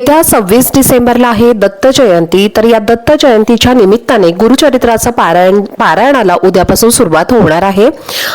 त्या सव्वीस डिसेंबरला आहे दत्त जयंती तर या दत्त जयंतीच्या निमित्ताने गुरुचरित्राचं पारायण पारायणाला उद्यापासून सुरुवात होणार आहे.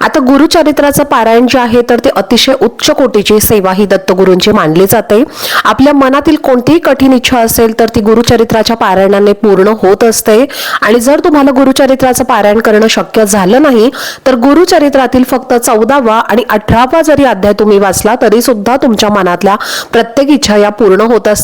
आता गुरुचरित्राचं पारायण जे आहे तर ते अतिशय उच्च कोटीची सेवा ही दत्तगुरूंची मानली जाते. आपल्या मनातील कोणतीही कठीण इच्छा असेल तर ती गुरुचरित्राच्या पारायणाने पूर्ण होत असते. आणि जर तुम्हाला गुरुचरित्राचं पारायण करणं शक्य झालं नाही तर गुरुचरित्रातील फक्त चौदावा आणि अठरावा जरी अध्याय तुम्ही वाचला तरी सुद्धा तुमच्या मनातल्या प्रत्येक इच्छा या पूर्ण होत असतात.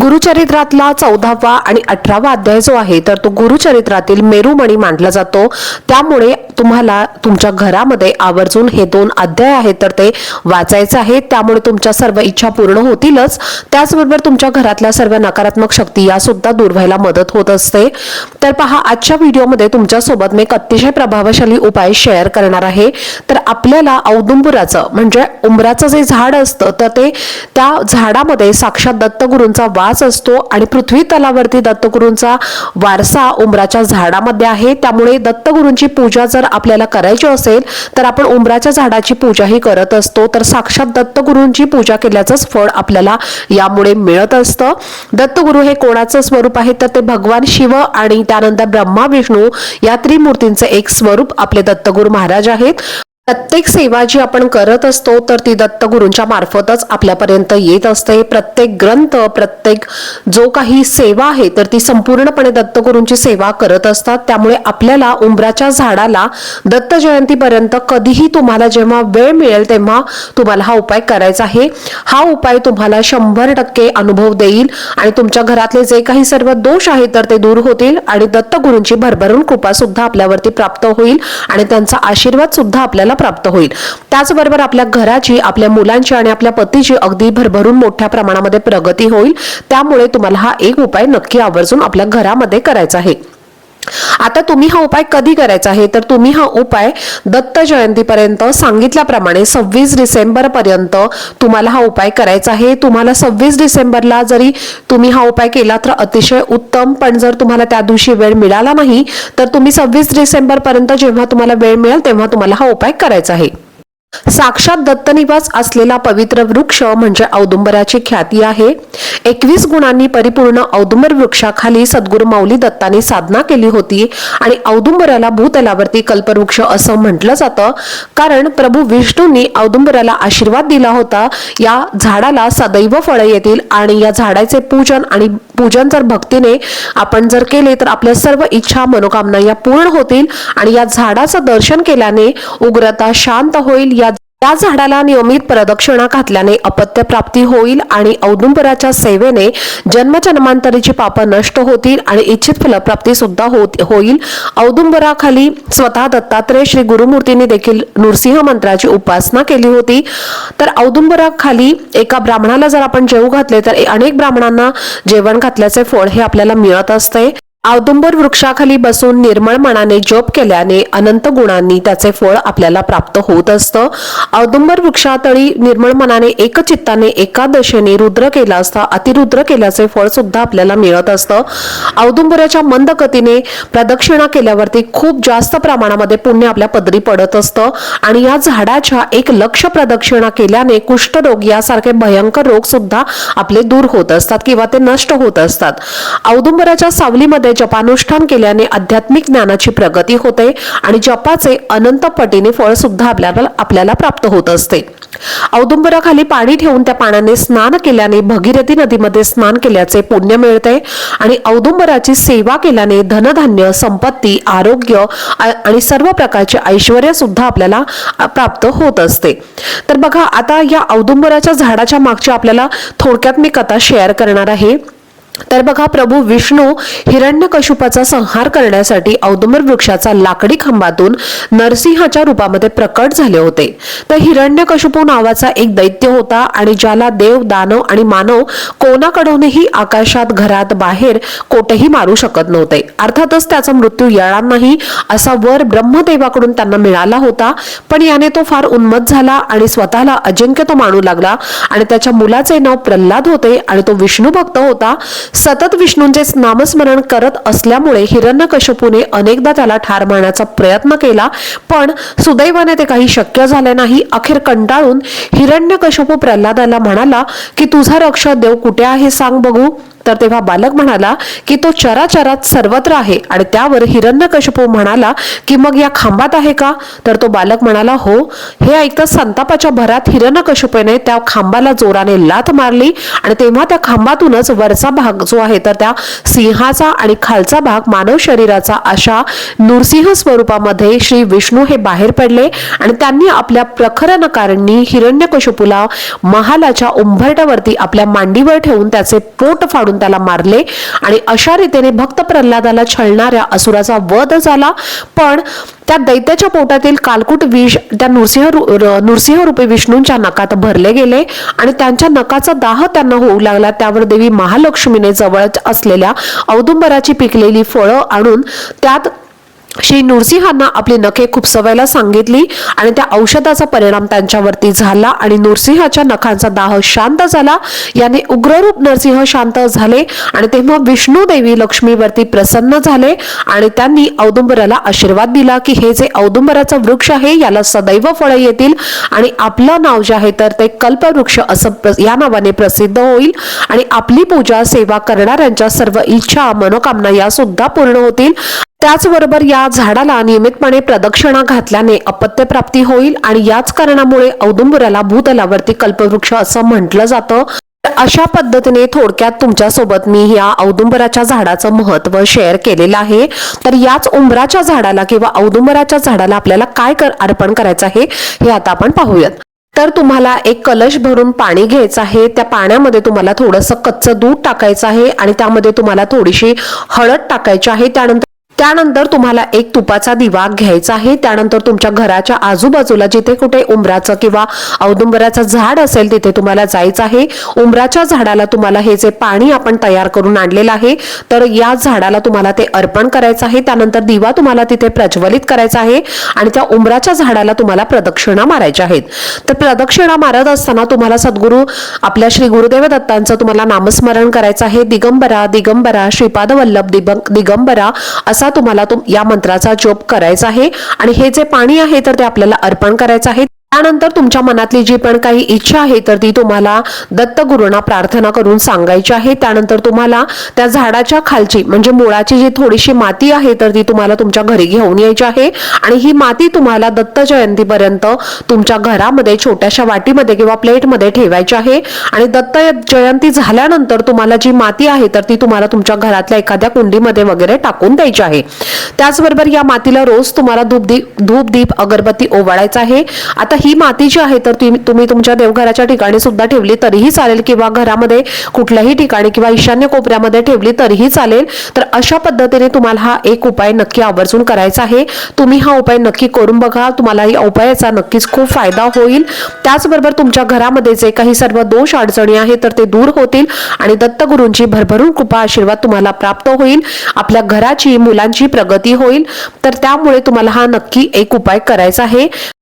गुरुचरित्रातला चौदावा आणि अठरावा अध्याय जो आहे तर तो गुरुचरित्रातील मेरुमणी मानला जातो. त्यामुळे तुम्हाला तुमच्या घरामध्ये आवर्जून हे दोन अध्याय आहेत तर ते वाचायचं आहे त्यामुळे तुमच्या सर्व इच्छा पूर्ण होतीलच. त्याचबरोबर तुमच्या घरातल्या सर्व नकारात्मक शक्ती या सुद्धा दूर व्हायला मदत होत असते. तर पहा आजच्या व्हिडिओमध्ये तुमच्यासोबत मी एक अतिशय प्रभावशाली उपाय शेअर करणार आहे. तर आपल्याला औदुंबुराचं म्हणजे उंबराचं जे झाड असतं तर ते त्या झाडामध्ये साक्षात दत्तगुरूंचा वास असतो आणि पृथ्वी तलावरती दत्तगुरूंचा वारसा उंबराच्या झाडामध्ये आहे. त्यामुळे दत्तगुरूंची पूजा जर आपल्याला करायची असेल तर आपण उंबराच्या झाडाची पूजाही करत असतो. तर साक्षात दत्तगुरूंची पूजा केल्याचंच फळ आपल्याला यामुळे मिळत असतं. दत्तगुरू हे कोणाचं स्वरूप आहे? तर ते भगवान शिव आणि त्यानंतर ब्रह्मा विष्णू या त्रिमूर्तींचं एक स्वरूप आपले दत्तगुरू महाराज आहेत. प्रत्येक सेवा जी आपण करत असतो तर ती दत्तगुरूंच्या मार्फतच आपल्यापर्यंत येत असते. प्रत्येक ग्रंथ प्रत्येक जो काही सेवा आहे तर ती संपूर्णपणे दत्तगुरूंची सेवा करत असतात. त्यामुळे आपल्याला उंबराच्या झाडाला दत्त जयंतीपर्यंत कधीही तुम्हाला जेव्हा वेळ मिळेल तेव्हा तुम्हाला हा उपाय करायचा आहे. हा उपाय तुम्हाला शंभर टक्के अनुभव देईल आणि तुमच्या घरातले जे काही सर्व दोष आहेत तर ते दूर होतील आणि दत्तगुरूंची भरभरून कृपा सुद्धा आपल्यावरती प्राप्त होईल आणि त्यांचा आशीर्वाद सुद्धा आपल्याला प्राप्त होईल. त्याचबरोबर आपल्या घराची आपल्या मुलांची आणि आपल्या पतीची अगदी भरभरून मोठ्या प्रमाणामध्ये प्रगती होईल. त्यामुळे तुम्हाला हा एक उपाय नक्की आवर्जून आपल्या घरामध्ये करायचा आहे. आता तुम्ही हा उपाय कधी करायचा आहे? तर तुम्ही हा उपाय दत्त जयंतीपर्यंत सांगितल्याप्रमाणे सव्वीस डिसेंबर पर्यंत तुम्हाला हा उपाय करायचा आहे. तुम्हाला सव्वीस डिसेंबरला जरी तुम्ही हा उपाय केला तर अतिशय उत्तम. पण जर तुम्हाला त्या दिवशी वेळ मिळाला नाही तर तुम्ही सव्वीस डिसेंबर पर्यंत जेव्हा तुम्हाला वेळ मिळेल तेव्हा तुम्हाला हा उपाय करायचा आहे. साक्षात दत्तनिवास असलेला पवित्र वृक्ष म्हणजे औदुंबराची ख्याती आहे. एकवीस गुणांनी परिपूर्ण औदुंबर वृक्षाखाली सद्गुरु माऊली दत्ताने साधना केली होती आणि औदुंबराला भूतलावरती कल्पवृक्ष असं म्हटलं जातं. कारण प्रभू विष्णूंनी औदुंबराला आशीर्वाद दिला होता. या झाडाला सदैव फळं येतील आणि या झाडाचे पूजन आणि पूजन जर भक्तीने आपण जर केले तर आपल्या सर्व इच्छा मनोकामना या पूर्ण होतील आणि या झाडाचं दर्शन केल्याने उग्रता शांत होईल या झाडाला नियमित प्रदक्षिणा घातल्याने अपत्य प्राप्ती होईल आणि औदुंबराच्या सेवेने जन्मजन्मांतरीची पापं नष्ट होतील आणि इच्छित फलप्राप्ती सुद्धा होत होईल. औदुंबराखाली स्वतः दत्तात्रय श्री गुरुमूर्तींनी देखील नृसिंह मंत्राची उपासना केली होती. तर औदुंबराखाली एका ब्राह्मणाला जर आपण जेवू घातले तर अनेक ब्राह्मणांना जेवण घातल्याचे फळ हे आपल्याला मिळत असते. औदुंबर वृक्षाखाली बसून निर्मळ मनाने जप केल्याने अनंत गुणांनी त्याचे फळ आपल्याला प्राप्त होत असतं. औदुंबर वृक्षातळी निर्मळ मनाने एकचित्ताने एकादशीने रुद्र केला असता अतिरुद्र केल्याचे फळ सुद्धा आपल्याला मिळत असतं. औदुंबराच्या मंद गतीने प्रदक्षिणा केल्यावरती खूप जास्त प्रमाणामध्ये पुण्य आपल्या पदरी पडत असतं. आणि या झाडाच्या एक लक्ष प्रदक्षिणा केल्याने कुष्ठरोग यासारखे भयंकर रोग सुद्धा आपले दूर होत असतात किंवा ते नष्ट होत असतात. औदुंबराच्या सावलीमध्ये जपानुष्ठान केल्याने आध्यात्मिक ज्ञानाची प्रगती होते आणि जपाचे अनंत पटीने फळ सुद्धा आपल्याला आपल्याला प्राप्त होत असते. औदुंबराखाली पाणी ठेवून त्या पाण्याने स्नान केल्याने भगीरथी नदीमध्ये स्नान केल्याचे पुण्य मिळते आणि औदुंबराची सेवा केल्याने धनधान्य संपत्ती आरोग्य आणि सर्व प्रकारचे ऐश्वर सुद्धा आपल्याला प्राप्त होत असते. तर बघा आता या औदुंबराच्या झाडाच्या मागची आपल्याला थोडक्यात मी कथा शेअर करणार आहे. तर बघा प्रभू विष्णू हिरण्यकशुपाचा संहार करण्यासाठी औदुंबर वृक्षाचा लाकडी खांबातून नरसिंहाच्या रूपामध्ये प्रकट झाले होते. तर हिरण्यकशिपू नावाचा एक दैत्य होता आणि ज्याला देव दानव आणि मानव कोणाकडूनही आकाशात घरात बाहेर कोठेही मारू शकत नव्हते. अर्थातच त्याचा मृत्यू येणार नाही असा वर ब्रह्मदेवाकडून त्यांना मिळाला होता. पण याने तो फार उन्मत झाला आणि स्वतःला अजिंक्य तो मानू लागला आणि त्याच्या मुलाचे नाव प्रल्हाद होते आणि तो विष्णू भक्त होता. सतत विष्णूंचे नामस्मरण करत असल्यामुळे हिरण्यकश्यपूने अनेकदा त्याला ठार मारण्याचा प्रयत्न केला पण सुदैवाने ते काही शक्य झाले नाही. अखेर कंटाळून हिरण्यकश्यपू प्रल्हादाला म्हणाला की तुझा रक्ष देव कुठे आहे? सांग बघू. तर तेव्हा बालक म्हणाला की तो चराचरात सर्वत्र आहे आणि त्यावर हिरण्यकशिपू म्हणाला की मग या खांबात आहे का? तर तो बालक म्हणाला हो. हे ऐकता संतापाच्या भरात हिरण्यकशिपूने त्या खांबाला जोराने लाथ मारली आणि तेव्हा त्या खांबातूनच वरचा भाग जो आहे तर त्या सिंहाचा आणि खालचा भाग मानव शरीराचा अशा नृसिंह स्वरूपामध्ये श्री विष्णू हे बाहेर पडले आणि त्यांनी आपल्या प्रखर नकारांनी महालाच्या उंभरट्यावरती आपल्या मांडीवर ठेवून त्याचे पोट फाडून त्याला मारले. आणि अशा रीतीने भक्त प्रल्हादाला छळणाऱ्या असुराचा वध झाला. पण त्या दैत्याच्या पोटातील कालकुट विष त्या नृसिंह नृसिंह रूपी विष्णूंच्या नकात भरले गेले. आणि त्यांच्या नकाचा दाह त्यांना होऊ लागला. त्यावर देवी महालक्ष्मीने जवळ असलेल्या औदुंबराची पिकलेली फळं आणून त्यात श्री नृसिंहांना आपली नखे खूप सवयला सांगितली आणि त्या औषधाचा परिणाम त्यांच्यावरती झाला आणि नृसिंहाच्या नखांचा दाह शांत झाला. याने उग्ररूप नरसिंह शांत झाले आणि तेव्हा विष्णू देवी लक्ष्मीवरती प्रसन्न झाले आणि त्यांनी औदुंबराला आशीर्वाद दिला की हे जे औदुंबराचं वृक्ष आहे याला सदैव फळं येतील आणि आपलं नाव जे आहे तर ते कल्पवृक्ष असं प्र- या नावाने प्रसिद्ध होईल आणि आपली पूजा सेवा करणाऱ्यांच्या सर्व इच्छा मनोकामना या सुद्धा पूर्ण होतील. त्याचबरोबर या झाडाला नियमितपणे प्रदक्षिणा घातल्याने अपत्यप्राप्ती होईल आणि याच कारणामुळे औदुंबराला भूतलावरती कल्पवृक्ष असं म्हटलं जातं. तर अशा पद्धतीने थोडक्यात तुमच्यासोबत मी या औदुंबराच्या झाडाचं महत्त्व शेअर केलेलं आहे. तर याच उंबराच्या झाडाला किंवा औदुंबराच्या झाडाला आपल्याला काय कर अर्पण करायचं आहे हे आता आपण पाहूयात. तर तुम्हाला एक कलश भरून पाणी घ्यायचं आहे. त्या पाण्यामध्ये तुम्हाला थोडंसं कच्चं दूध टाकायचं आहे आणि त्यामध्ये तुम्हाला थोडीशी हळद टाकायची आहे. त्यानंतर त्यानंतर तुम्हाला एक तुपाचा दिवा घ्यायचा आहे. त्यानंतर तुमच्या घराच्या आजूबाजूला जिथे कुठे उंबराचं किंवा औदुंबराचं झाड असेल तिथे तुम्हाला जायचं आहे. उंबराच्या झाडाला तुम्हाला हे जे पाणी आपण तयार करून आणलेलं आहे तर या झाडाला तुम्हाला ते अर्पण करायचं आहे. त्यानंतर दिवा तुम्हाला तिथे प्रज्वलित करायचा आहे आणि त्या उंबराच्या झाडाला तुम्हाला प्रदक्षिणा मारायच्या आहेत. तर प्रदक्षिणा मारत असताना तुम्हाला सद्गुरू आपल्या श्री गुरुदेव दत्तांचं तुम्हाला नामस्मरण करायचं आहे. दिगंबरा दिगंबरा श्रीपाद वल्लभ दिगंबरा असं तुम्हाला तुम या मंत्राचा जप करायचा आहे. आणि हे जे पाणी आहे तर ते आपल्याला अर्पण करायचं आहे. त्यानंतर तुमच्या मनातली जी पण काही इच्छा आहे तर ती तुम्हाला दत्तगुरूंना प्रार्थना करून सांगायची आहे. त्यानंतर तुम्हाला त्या झाडाच्या खालची म्हणजे मुळाची जी थोडीशी माती आहे तर ती तुम्हाला तुमच्या घरी घेऊन यायची आहे. आणि ही माती तुम्हाला दत्त जयंतीपर्यंत तुमच्या घरामध्ये छोट्याशा वाटीमध्ये किंवा प्लेटमध्ये ठेवायची आहे. आणि दत्त जयंती झाल्यानंतर तुम्हाला जी माती आहे तर ती तुम्हाला तुमच्या घरातल्या एखाद्या कुंडीमध्ये वगैरे टाकून द्यायची आहे. त्याचबरोबर या मातीला रोज तुम्हाला धूप दीप धूप दीप अगरबत्ती ओवाळायचा आहे. आता ही माती जी आहे तर तुम्ही तुमच्या देवघराच्या ठिकाणी सुद्धा ठेवली तरीही चालेल. किंवा घरामध्ये कुठल्याही ठिकाणी किंवा ईशान्य कोपऱ्यामध्ये ठेवली तरीही चालेल. तर अशा पद्धतीने तुम्हाला हा एक उपाय नक्की आवर्जून करायचा आहे. तुम्ही हा उपाय नक्की करून बघा. तुम्हाला या उपायाचा नक्कीच खूप फायदा होईल. त्याचबरोबर तुमच्या घरामध्ये जे काही सर्व दोष अडचणी आहेत तर ते दूर होतील आणि दत्तगुरूंची भरभरून कृपा आशीर्वाद तुम्हाला प्राप्त होईल. आपल्या घराची मुलांची प्रगती होईल. तर त्यामुळे तुम्हाला हा नक्की एक उपाय करायचा आहे.